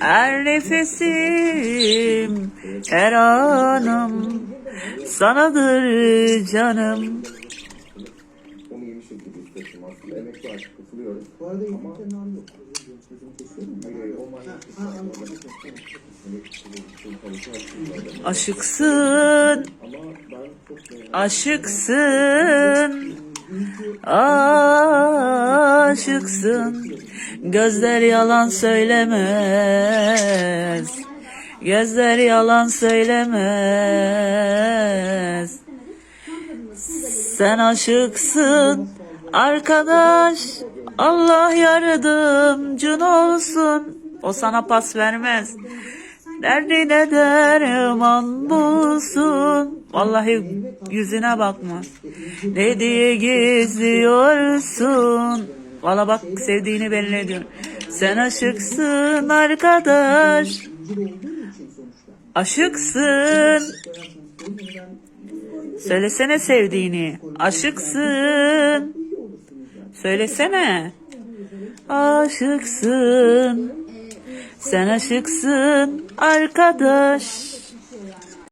her nefesim, her anım sanadır canım. Onu yeni şekilde hissettim aslında. Katılıyorum. Bu arada. Aşıksın, Ama ben çok beğendim. Aşıksın. Gözler yalan söylemez. Gözler yalan söylemez. Sen aşıksın arkadaş. Allah yardımcın olsun. O sana pas vermez. Derdine derman bulsun. Vallahi yüzüne bakmaz. Ne diye gizliyorsun? Valla bak sevdiğini belli ediyor. Sen aşıksın arkadaş. Aşıksın. Söylesene sevdiğini. Aşıksın. Söylesene. Aşıksın. Sen aşıksın arkadaş.